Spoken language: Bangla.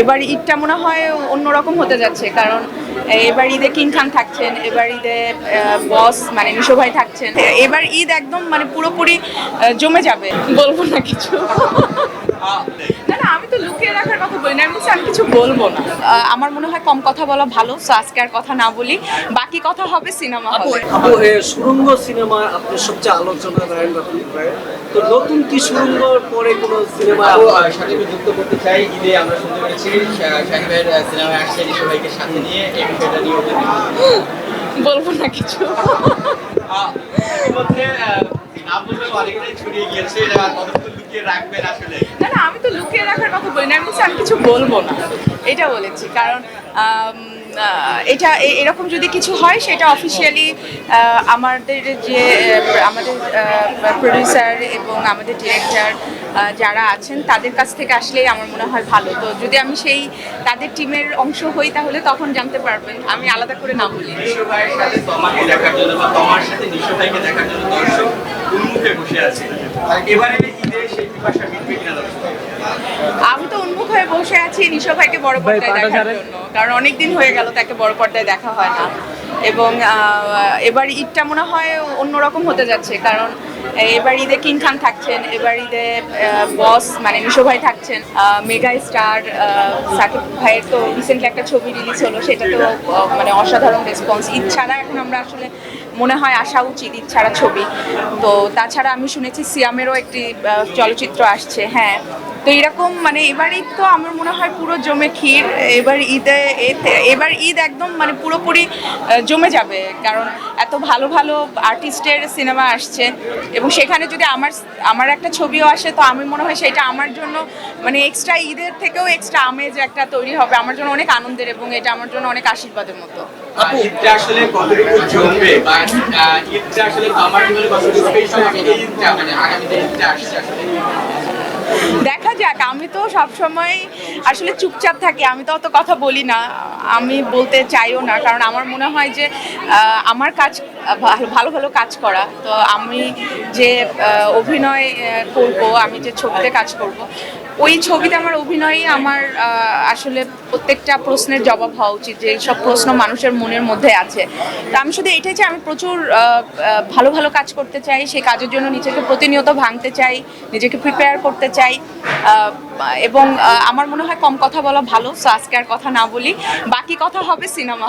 এবার ঈদটা মনে হয় অন্যরকম হতে যাচ্ছে, কারণ এবার ঈদে কিং খান থাকছেন, এবার ঈদে বস মানে মিশো ভাই থাকছেন। এবার ঈদ একদম মানে পুরোপুরি জমে যাবে। বলব না কিছু। না না আমি তো লুকিয়ে রাখার কথা বলি না আমি আমি কিছু বলব না। আমার মনে হয় কম কথা বলা ভালো সো আজকে আর কথা না বলি। বাকি কথা হবে সিনেমা হবে আপু সুরঙ্গ সিনেমা আপনার সবচেয়ে আলোচনা রায়ন তো নতুন কি সুরঙ্গর পরে কোনো সিনেমা সাথে যুক্ত করতে চাই ঈদে আমরা শুনতে পেরেছি আহ, সিনেমায় আসছে ভাইকে সাথে নিয়ে এই বিষয়টা নিয়ে বলব না কিছু। মধ্যে না আমি তো লুকিয়ে রাখার কথা বলি না, আমি কিছু বলব না। এটা বলেছি, কারণ এটা এরকম যদি কিছু হয়, সেটা অফিসিয়ালি আমাদের যে আমাদের প্রডিউসার এবং আমাদের ডিরেক্টর যারা আছেন, তাদের কাছ থেকে আসলেই আমার মনে হয় ভালো। তো যদি আমি সেই তাদের টিমের অংশ হই, তাহলে তখন জানতে পারবেন। আমি আলাদা করে না বলি। তোমার এবারে আমি তো উন্মুখ হয়ে বসে আছি নিশো ভাইকে বড় পর্দায় দেখার জন্য। কারণ অনেকদিন হয়ে গেল তাকে বড় পর্দায় দেখা হয় না। এবং এবার ঈদটা মনে হয় অন্যরকম হতে যাচ্ছে, কারণ এবার ঈদে কিং খান থাকছেন, এবার ঈদে বস মানে মিশো ভাই থাকছেন মেগা স্টার সাকিব ভাইয়ের তো রিসেন্টলি একটা ছবি রিলিজ হলো, সেটা তো মানে অসাধারণ রেসপন্স ঈদ ছাড়া এখন আমরা আসলে মনে হয় আসা উচিত ঈদ ছাড়া ছবি। তো তাছাড়া আমি শুনেছি সিয়ামেরও একটি চলচ্চিত্র আসছে হ্যাঁ। তো এরকম মানে এবার ঈদ তো আমার মনে হয় পুরো জমে ক্ষীর এবার ঈদে এবার ঈদ একদম মানে পুরোপুরি জমে যাবে কারণ এত ভালো ভালো আর্টিস্টের সিনেমা আসছে। এবং সেখানে যদি আমার আমার একটা ছবিও আসে তো আমি মনে হয় সেটা আমার জন্য মানে এক্সট্রা ঈদের থেকেও এক্সট্রা আমেজ একটা তৈরি হবে। আমার জন্য অনেক আনন্দের এবং এটা আমার জন্য অনেক আশীর্বাদের মতো। আপু আসলে কতটুকু জমবে? বা আসলে আমার জীবনে কতটুকু স্পেশাল এই ঈদটা আগামীতে আসলে? দেখা যাক, আমি তো সবসময় আসলে চুপচাপ থাকি, আমি তো অত কথা বলি না, আমি বলতে চাইও না, কারণ আমার মনে হয় যে আমার কাজ, ভালো ভালো কাজ করা, তো আমি যে অভিনয় করব, আমি যে ছবিতে কাজ করব, ওই ছবিতে আমার অভিনয়ই আমার আসলে প্রত্যেকটা প্রশ্নের জবাব হওয়া উচিত, যে সব প্রশ্ন মানুষের মনের মধ্যে আছে। তো আমি শুধু এটাই চাই, আমি প্রচুর ভালো ভালো কাজ করতে চাই, সেই কাজের জন্য নিজেকে প্রতিনিয়ত ভাঙতে চাই, নিজেকে প্রিপেয়ার করতে চাই। এবং আমার মনে হয় কম কথা বলা ভালো সো আজকে আর কথা না বলি। বাকি কথা হবে, সিনেমা